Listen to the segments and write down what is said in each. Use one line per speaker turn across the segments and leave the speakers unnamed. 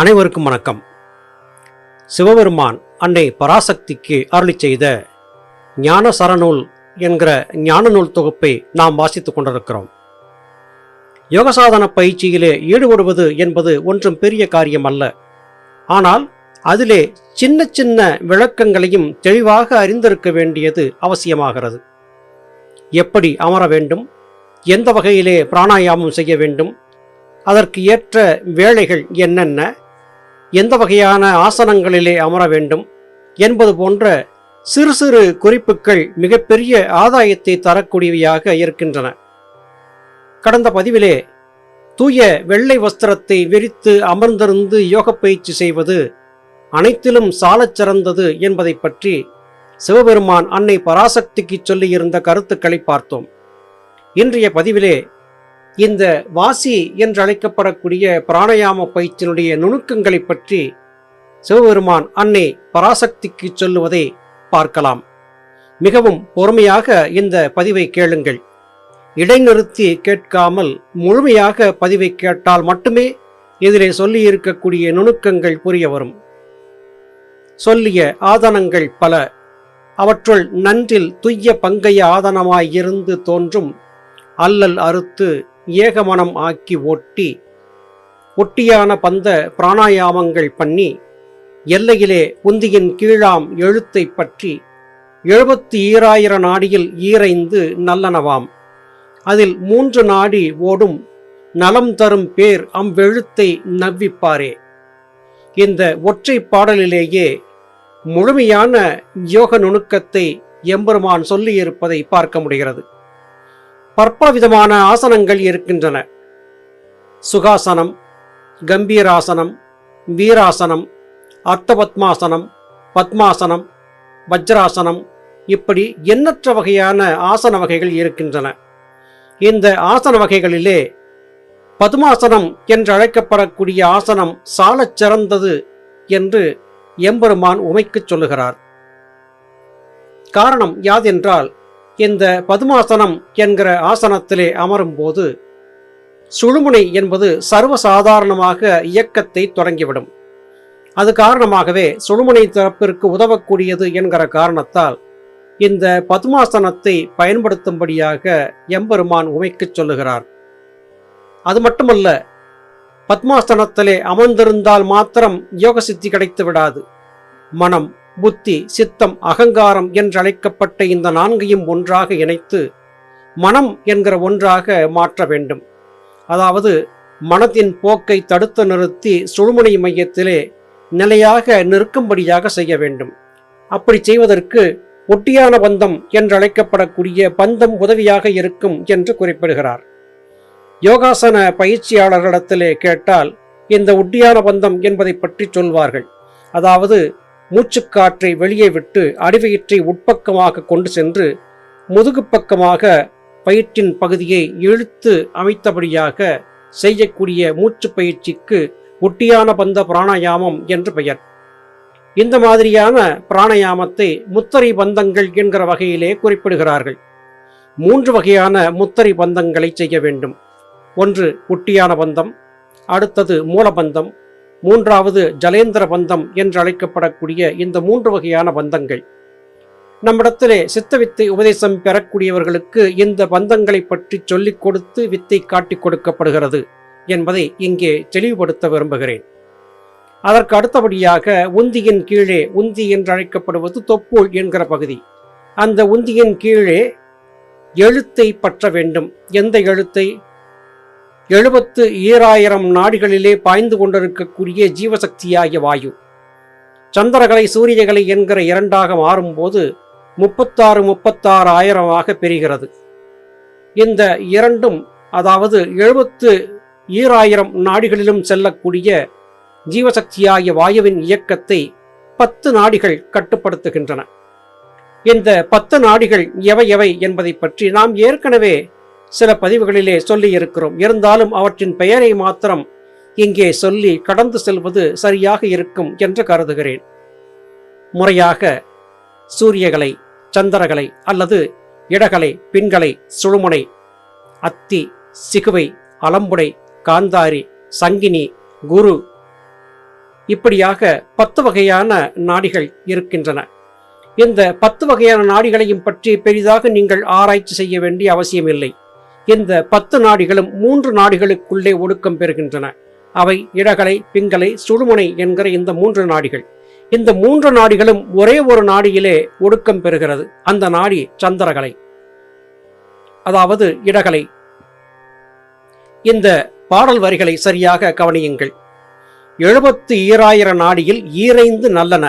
அனைவருக்கும் வணக்கம். சிவபெருமான் அன்னை பராசக்திக்கு அருளி செய்த ஞான சரநூல் என்கிற ஞான நூல் தொகுப்பை நாம் வாசித்துக் கொண்டிருக்கிறோம். யோகசாதன பயிற்சியிலே ஈடுபடுவது என்பது ஒன்றும் பெரிய காரியம் அல்ல ஆனால் அதிலே சின்ன சின்ன விளக்கங்களையும் தெளிவாக அறிந்திருக்க வேண்டியது அவசியமாகிறது. எப்படி அமர வேண்டும்? எந்த வகையிலே பிராணாயாமம் செய்ய வேண்டும்? அதற்கு ஏற்ற வேலைகள் என்னென்ன? எந்த வகையான ஆசனங்களிலே அமர வேண்டும் என்பது போன்ற சிறு சிறு குறிப்புகள் மிகப்பெரிய ஆதாயத்தை தரக்கூடியவையாக இருக்கின்றன. கடந்த பதிவிலே தூய வெள்ளை வஸ்திரத்தை விரித்து அமர்ந்திருந்து யோக பயிற்சி செய்வது அனைத்திலும் சாலச் சிறந்தது என்பதை பற்றி சிவபெருமான் அன்னை பராசக்திக்கு சொல்லியிருந்த கருத்துக்களை பார்த்தோம். இன்றைய பதிவிலே இந்த வாசி என்றழைக்கப்படக்கூடிய பிராணயாம பயிற்சியினுடைய நுணுக்கங்களை பற்றி சிவபெருமான் அன்னை பராசக்திக்கு சொல்லுவதை பார்க்கலாம். மிகவும் பொறுமையாக இந்த பதிவை கேளுங்கள். இடைநிறுத்தி கேட்காமல் முழுமையாக பதிவை கேட்டால் மட்டுமே இதிலே சொல்லியிருக்கக்கூடிய நுணுக்கங்கள் புரிய வரும். சொல்லிய ஆதனங்கள் பல. அவற்றுள் நன்றில் துய்ய பங்கைய ஆதனமாயிருந்து தோன்றும் அல்லல் அறுத்து ஏகமனம் ஆக்கி ஒட்டி ஒட்டியான பந்த பிராணாயாமங்கள் பண்ணி எல்லையிலே உந்தியின் கீழாம் எழுத்தை பற்றி எழுபத்தி ஈராயிர நாடியில் ஈரைந்து நல்லனவாம். அதில் மூன்று நாடி ஓடும் நலம் தரும் பேர் அவ்வெழுத்தை நவ்விப்பாரே. இந்த ஒற்றை பாடலிலேயே முழுமையான யோக நுணுக்கத்தை எம்பெருமான் சொல்லியிருப்பதை பார்க்க முடிகிறது. பற்பல விதமான ஆசனங்கள் இருக்கின்றன. சுகாசனம் கம்பீராசனம் வீராசனம் அர்த்தபத்மாசனம் பத்மாசனம் வஜ்ராசனம் இப்படி எண்ணற்ற வகையான ஆசன வகைகள் இருக்கின்றன. இந்த ஆசன வகைகளிலே பதுமாசனம் என்று அழைக்கப்படக்கூடிய ஆசனம் சாலச் சிறந்தது என்று எம்பெருமான் உமைக்குச் சொல்லுகிறார். காரணம் யாதென்றால் இந்த பதுமாசனம் என்கிற ஆசனத்திலே அமரும்போது சுழுமுனை என்பது சர்வசாதாரணமாக இயக்கத்தை தொடங்கிவிடும். அது காரணமாகவே சுழுமுனை திறப்பிற்கு உதவக்கூடியது என்கிற காரணத்தால் இந்த பத்மாசனத்தை பயன்படுத்தும்படியாக எம்பெருமான் உமைக்குச் சொல்லுகிறார். அது மட்டுமல்ல பத்மாசனத்திலே அமர்ந்திருந்தால் மாத்திரம் யோக சித்தி கிடைத்து விடாது மனம் புத்தி சித்தம் அகங்காரம் என்றழைக்கப்பட்ட இந்த நான்கையும் ஒன்றாக இணைத்து மனம் என்கிற ஒன்றாக மாற்ற வேண்டும். அதாவது மனத்தின் போக்கை தடுத்து நிறுத்தி சுழுமுனை மையத்திலே நிலையாக நிற்கும்படியாக செய்ய வேண்டும். அப்படி செய்வதற்கு ஒட்டியான பந்தம் என்றழைக்கப்படக்கூடிய பந்தம் உதவியாக இருக்கும் என்று குறிப்பிடுகிறார். யோகாசன பயிற்சியாளர்களிடத்திலே கேட்டால் இந்த ஒட்டியான பந்தம் என்பதை பற்றி சொல்வார்கள். அதாவது மூச்சுக்காற்றை வெளியே விட்டு அடிவயிற்றை உட்பக்கமாக கொண்டு சென்று முதுகு பக்கமாக பயிற்றின் பகுதியை இழுத்து அமைத்தபடியாக செய்யக்கூடிய மூச்சு பயிற்சிக்கு ஒட்டியான பந்த பிராணாயாமம் என்று பெயர். இந்த மாதிரியான பிராணாயாமத்தை முத்தரை பந்தங்கள் என்கிற வகையிலே குறிப்பிடுகிறார்கள். மூன்று வகையான முத்தரை பந்தங்களை செய்ய வேண்டும். ஒன்று ஒட்டியான பந்தம் அடுத்தது மூலபந்தம் மூன்றாவது ஜலேந்திர பந்தம் என்று அழைக்கப்படக்கூடிய இந்த மூன்று வகையான பந்தங்கள். நம்மிடத்திலே சித்த வித்தை உபதேசம் பெறக்கூடியவர்களுக்கு இந்த பந்தங்களை பற்றி சொல்லிக் கொடுத்து வித்தை காட்டிக் கொடுக்கப்படுகிறது என்பதை இங்கே தெளிவுபடுத்த விரும்புகிறேன். அதற்கு அடுத்தபடியாக உந்தியின் கீழே உந்தி என்று அழைக்கப்படுவது தொப்புள் என்கிற பகுதி. அந்த உந்தியின் கீழே எழுத்தை பற்ற வேண்டும். எந்த எழுத்தை? எழுபத்து ஈராயிரம் நாடுகளிலே பாய்ந்து கொண்டிருக்கக்கூடிய ஜீவசக்தியாகிய வாயு. சந்திரகலை சூரியகலை என்கிற இரண்டாக மாறும்போது முப்பத்தாறு முப்பத்தாறு ஆயிரமாக பெறுகிறது. இந்த இரண்டும் அதாவது எழுபத்து ஈராயிரம் நாடிகளிலும் செல்லக்கூடிய ஜீவசக்தியாகிய வாயுவின் இயக்கத்தை பத்து நாடிகள் கட்டுப்படுத்துகின்றன. இந்த பத்து நாடிகள் எவை எவை என்பதை பற்றி நாம் ஏற்கனவே சில பதிவுகளிலே சொல்லி இருக்கிறோம் இருந்தாலும் அவற்றின் பெயரை மாத்திரம் இங்கே சொல்லி கடந்து செல்வது சரியாக இருக்கும் என்று கருதுகிறேன். முறையாக சூரியகளை சந்திரகளை அல்லது இடகலை பின்களை சுழுமுனை அத்தி சிகுவை அலம்புடை காந்தாரி சங்கினி குரு இப்படியாக பத்து வகையான நாடிகள் இருக்கின்றன. இந்த பத்து வகையான நாடிகளையும் பற்றி பெரிதாக நீங்கள் ஆராய்ச்சி செய்ய வேண்டிய அவசியமில்லை. இந்த பத்து நாடிகளும் மூன்று நாடிகளுக்குள்ளே ஒடுக்கம் பெறுகின்றன. அவை இடகலை பிங்கலை சுழுமுனை என்கிற இந்த மூன்று நாடிகள். இந்த மூன்று நாடிகளும் ஒரே ஒரு நாடியிலே ஒடுக்கம் பெறுகிறது. அந்த நாடி சந்திரகலை. அதாவது இடகலை இந்த பாடல் வரிகளை சரியாக கவனியுங்கள். எழுபத்து ஈராயிரம் நாடியில் ஈரைந்து நல்லன.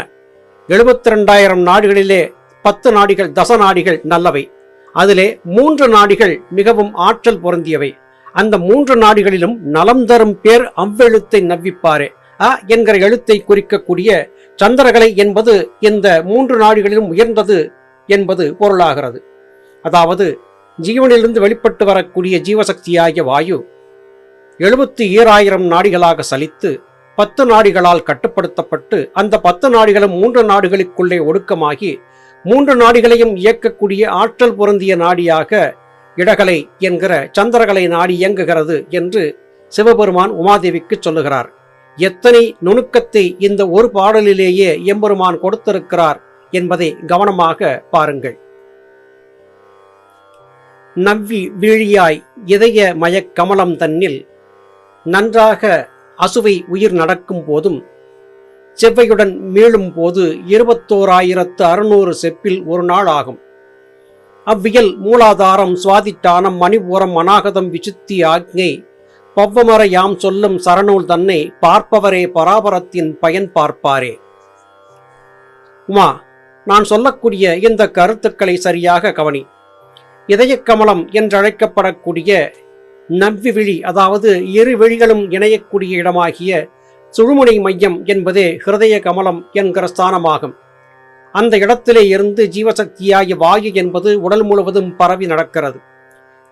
எழுபத்தி ரெண்டாயிரம் நாடுகளிலே பத்து நாடிகள் தச நாடிகள் நல்லவை. அதிலே மூன்று நாடிகள் மிகவும் ஆற்றல் பொருந்தியவை. அந்த மூன்று நாடிகளிலும் நலம் தரும் பேர் அவ்வெழுத்தை நவ்விப்பாரே. அ என்கிற எழுத்தை குறிக்கக்கூடிய சந்திரகலை என்பது இந்த மூன்று நாடுகளிலும் உயர்ந்தது என்பது பொருளாகிறது. அதாவது ஜீவனிலிருந்து வெளிப்பட்டு வரக்கூடிய ஜீவசக்தியாகிய வாயு எழுபத்தி ஈராயிரம் நாடிகளாக சலித்து பத்து நாடிகளால் கட்டுப்படுத்தப்பட்டு அந்த பத்து நாடிகளும் மூன்று நாடுகளுக்குள்ளே ஒடுக்கமாகி மூன்று நாடிகளையும் இயக்கக்கூடிய ஆற்றல் பொருந்திய நாடியாக இடகலை என்கிற சந்திரகலை நாடி இயங்குகிறது என்று சிவபெருமான் உமாதேவிக்கு சொல்லுகிறார். எத்தனை நுணுக்கத்தை இந்த ஒரு பாடலிலேயே எம்பெருமான் கொடுத்திருக்கிறார் என்பதை கவனமாக பாருங்கள். நவ்வி வீழியாய் இதய மயக்கமலம் தன்னில் நன்றாக அசுவை உயிர் நடக்கும் போதும் செவ்வையுடன் மீளும் போது இருபத்தோராயிரத்து அறுநூறு செப்பில் ஒரு நாள் ஆகும். அவ்வியல் மூலாதாரம் சுவாதிட்டானம் மணிபூரம் அநாகதம் விசுத்தி ஆக்ஞை. பவ்வமர யாம் சொல்லும் சரணூல் தன்னை பார்ப்பவரே பராபரத்தின் பயன் பார்ப்பாரே. உமா நான் சொல்லக்கூடிய இந்த கருத்துக்களை சரியாக கவனி. இதயக்கமலம் என்றழைக்கப்படக்கூடிய நவ்வி விழி அதாவது இரு விழிகளும் இணையக்கூடிய இடமாகிய சுழுமுனை மையம் என்பதே ஹிருதய கமலம் என்கிற ஸ்தானமாகும். அந்த இடத்திலே இருந்து ஜீவசக்தியாகிய வாயு என்பது உடல் முழுவதும் பரவி நடக்கிறது.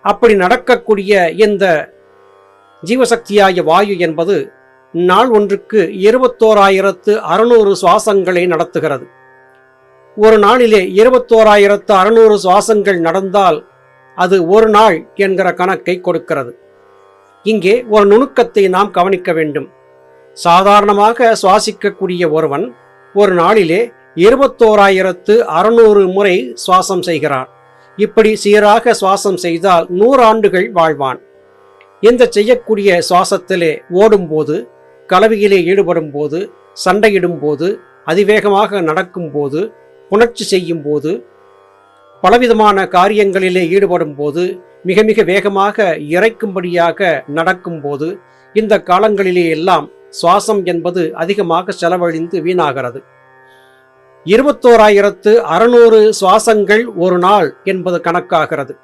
அப்படி நடக்கக்கூடிய இந்த ஜீவசக்தியாகிய வாயு என்பது நாள் ஒன்றுக்கு இருபத்தோராயிரத்து அறுநூறு சுவாசங்களை நடத்துகிறது. ஒரு நாளிலே இருபத்தோராயிரத்து அறுநூறு சுவாசங்கள் நடந்தால் அது ஒரு நாள் என்கிற கணக்கை கொடுக்கிறது. இங்கே ஒரு நுணுக்கத்தை நாம் கவனிக்க வேண்டும். சாதாரணமாக சுவாசிக்கக்கூடிய ஒருவன் ஒரு நாளிலே இருபத்தோராயிரத்து அறுநூறு முறை சுவாசம் செய்கிறான். இப்படி சீராக சுவாசம் செய்தால் நூறாண்டுகள் வாழ்வான். இந்த செய்யக்கூடிய சுவாசத்திலே ஓடும்போது கலவியிலே ஈடுபடும் போது சண்டையிடும் போது அதிவேகமாக நடக்கும் போது புணர்ச்சி செய்யும் போது பலவிதமான காரியங்களிலே ஈடுபடும் போது மிக மிக வேகமாக இறைக்கும்படியாக நடக்கும்போது இந்த காலங்களிலே எல்லாம் சுவாசம் என்பது அதிகமாக செலவழிந்து வீணாகிறது. இருபத்தோராயிரத்து அறுநூறு சுவாசங்கள் ஒரு நாள் என்பது கணக்காகிறது.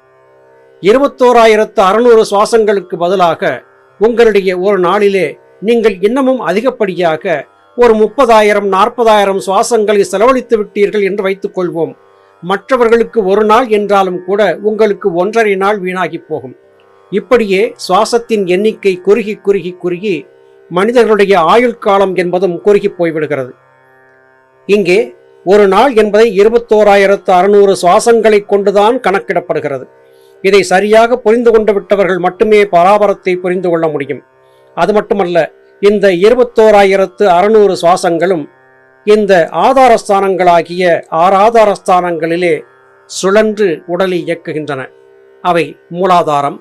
இருபத்தோராயிரத்து அறுநூறு சுவாசங்களுக்கு பதிலாக உங்களுடைய ஒரு நாளிலே நீங்கள் இன்னமும் அதிகப்படியாக ஒரு முப்பதாயிரம் நாற்பதாயிரம் சுவாசங்களை செலவழித்து விட்டீர்கள் என்று வைத்துக் கொள்வோம். மற்றவர்களுக்கு ஒரு நாள் என்றாலும் கூட உங்களுக்கு ஒன்றரை நாள் வீணாகி போகும். இப்படியே சுவாசத்தின் எண்ணிக்கை குறுகி குறுகி குறுகி மனிதர்களுடைய ஆயுள் காலம் என்பதும் குறுகி போய்விடுகிறது. இங்கே ஒரு நாள் என்பதை இருபத்தோராயிரத்து அறுநூறு சுவாசங்களை கொண்டுதான் கணக்கிடப்படுகிறது. இதை சரியாக புரிந்து கொண்டு விட்டவர்கள் மட்டுமே பராபரத்தை புரிந்து கொள்ள முடியும். அது மட்டுமல்ல இந்த இருபத்தோராயிரத்து அறுநூறு சுவாசங்களும் இந்த ஆதாரஸ்தானங்களாகிய ஆறு ஆதாரஸ்தானங்களிலே சுழன்று உடலை இயக்குகின்றன. அவை மூலாதாரம்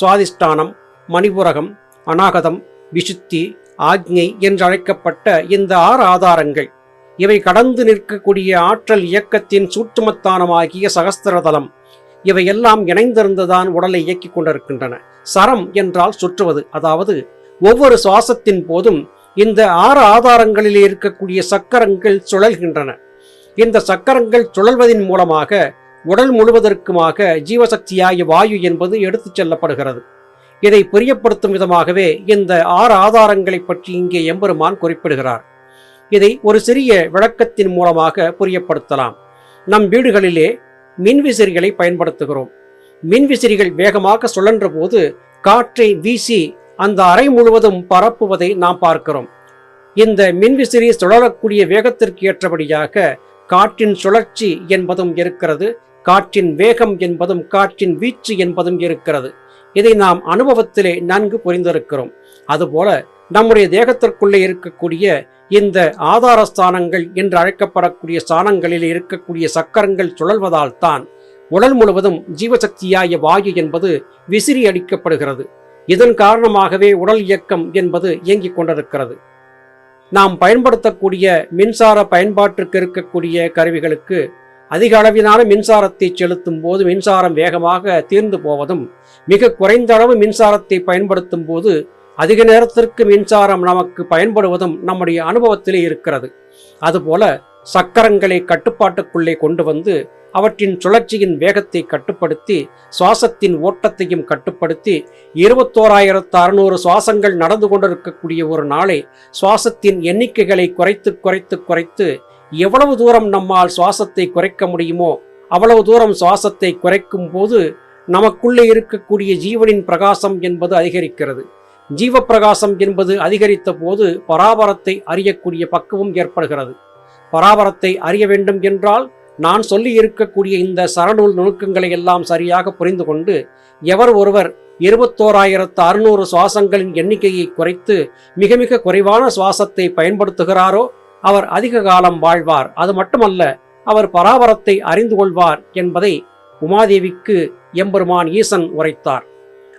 சுவாதிஷ்டானம் மணிபுரகம் அநாகதம் விசுத்தி ஆக்ஞை என்றழைக்கப்பட்ட இந்த ஆறு ஆதாரங்கள். இவை கடந்து நிற்கக்கூடிய ஆற்றல் இயக்கத்தின் சூற்றுமத்தானமாகிய சகஸ்திரதலம் இவையெல்லாம் இணைந்திருந்துதான் உடலை இயக்கிக் கொண்டிருக்கின்றன. சரம் என்றால் சுற்றுவது. அதாவது ஒவ்வொரு சுவாசத்தின் போதும் இந்த ஆறு ஆதாரங்களில் இருக்கக்கூடிய சக்கரங்கள் சுழல்கின்றன. இந்த சக்கரங்கள் சுழல்வதன் மூலமாக உடல் முழுவதற்குமாக ஜீவசக்தியாகிய வாயு என்பது எடுத்துச் செல்லப்படுகிறது. இதை புரியப்படுத்தும் விதமாகவே இந்த ஆறு ஆதாரங்களை பற்றி இங்கே எம்பெருமான் குறிப்பிடுகிறார். இதை ஒரு சிறிய விளக்கத்தின் மூலமாக புரியப்படுத்தலாம். நம் வீடுகளிலே மின்விசிறிகளை பயன்படுத்துகிறோம். மின்விசிறிகள் வேகமாக சுழன்ற போது காற்றை வீசி அந்த அறை முழுவதும் பரப்புவதை நாம் பார்க்கிறோம். இந்த மின்விசிறி சுழலக்கூடிய வேகத்திற்கு ஏற்றபடியாக காற்றின் சுழற்சி என்பதும் இருக்கிறது. காற்றின் வேகம் என்பதும் காற்றின் வீச்சு என்பதும் இருக்கிறது. இதை நாம் அனுபவத்திலே நன்கு புரிந்திருக்கிறோம். அதுபோல நம்முடைய தேகத்திற்குள்ளே இருக்கக்கூடிய இந்த ஆதார ஸ்தானங்கள் என்று அழைக்கப்படக்கூடிய ஸ்தானங்களில் இருக்கக்கூடிய சக்கரங்கள் சுழல்வதால் தான் உடல் முழுவதும் ஜீவசக்தியாய வாயு என்பது விசிறி அடிக்கப்படுகிறது. இதன் காரணமாகவே உடல் இயக்கம் என்பது இயங்கிக் கொண்டிருக்கிறது. நாம் பயன்படுத்தக்கூடிய மின்சார பயன்பாட்டிற்கு இருக்கக்கூடிய கருவிகளுக்கு அதிக அளவிலான மின்சாரத்தை செலுத்தும் போது மின்சாரம் வேகமாக தீர்ந்து போவதும் மிக குறைந்த அளவு மின்சாரத்தை பயன்படுத்தும் போது அதிக நேரத்திற்கு மின்சாரம் நமக்கு பயன்படுவதும் நம்முடைய அனுபவத்திலே இருக்கிறது. அதுபோல சக்கரங்களை கட்டுப்பாட்டுக்குள்ளே கொண்டு வந்து அவற்றின் சுழற்சியின் வேகத்தை கட்டுப்படுத்தி சுவாசத்தின் ஓட்டத்தையும் கட்டுப்படுத்தி இருபத்தோராயிரத்து அறுநூறு சுவாசங்கள் நடந்து கொண்டிருக்கக்கூடிய ஒரு நாளை சுவாசத்தின் எண்ணிக்கைகளை குறைத்து குறைத்து குறைத்து எவ்வளவு தூரம் நம்மால் சுவாசத்தை குறைக்க முடியுமோ அவ்வளவு தூரம் சுவாசத்தை குறைக்கும் போது நமக்குள்ளே இருக்கக்கூடிய ஜீவனின் பிரகாசம் என்பது அதிகரிக்கிறது. ஜீவ பிரகாசம் என்பது அதிகரித்த போது பராபரத்தை அறியக்கூடிய பக்குவம் ஏற்படுகிறது. பராபரத்தை அறிய வேண்டும் என்றால் நான் சொல்லி இருக்கக்கூடிய இந்த சரநூல் நுணுக்கங்களை எல்லாம் சரியாக புரிந்து கொண்டு எவர் ஒருவர் இருபத்தோராயிரத்து அறுநூறு சுவாசங்களின் எண்ணிக்கையை குறைத்து மிக மிக குறைவான சுவாசத்தை பயன்படுத்துகிறாரோ அவர் அதிக காலம் வாழ்வார். அது மட்டுமல்ல அவர் பராபரத்தை அறிந்து கொள்வார் என்பதை உமாதேவிக்கு எம்பெருமான் ஈசன் உரைத்தார்.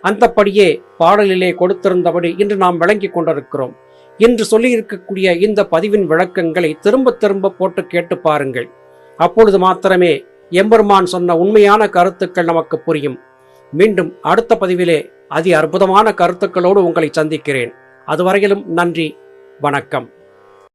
அந்தப்படியே பாடலிலே கொடுத்திருந்தபடி இன்று நாம் விளங்கிக் கொண்டிருக்கிறோம். இன்று சொல்லியிருக்கக்கூடிய இந்த பதிவின் விளக்கங்களை திரும்ப திரும்ப போட்டு கேட்டு பாருங்கள். அப்பொழுது மாத்திரமே எம்பெருமான் சொன்ன உண்மையான கருத்துக்கள் நமக்கு புரியும். மீண்டும் அடுத்த பதிவிலே அதி அற்புதமான கருத்துக்களோடு உங்களை சந்திக்கிறேன். அதுவரையிலும் நன்றி வணக்கம்.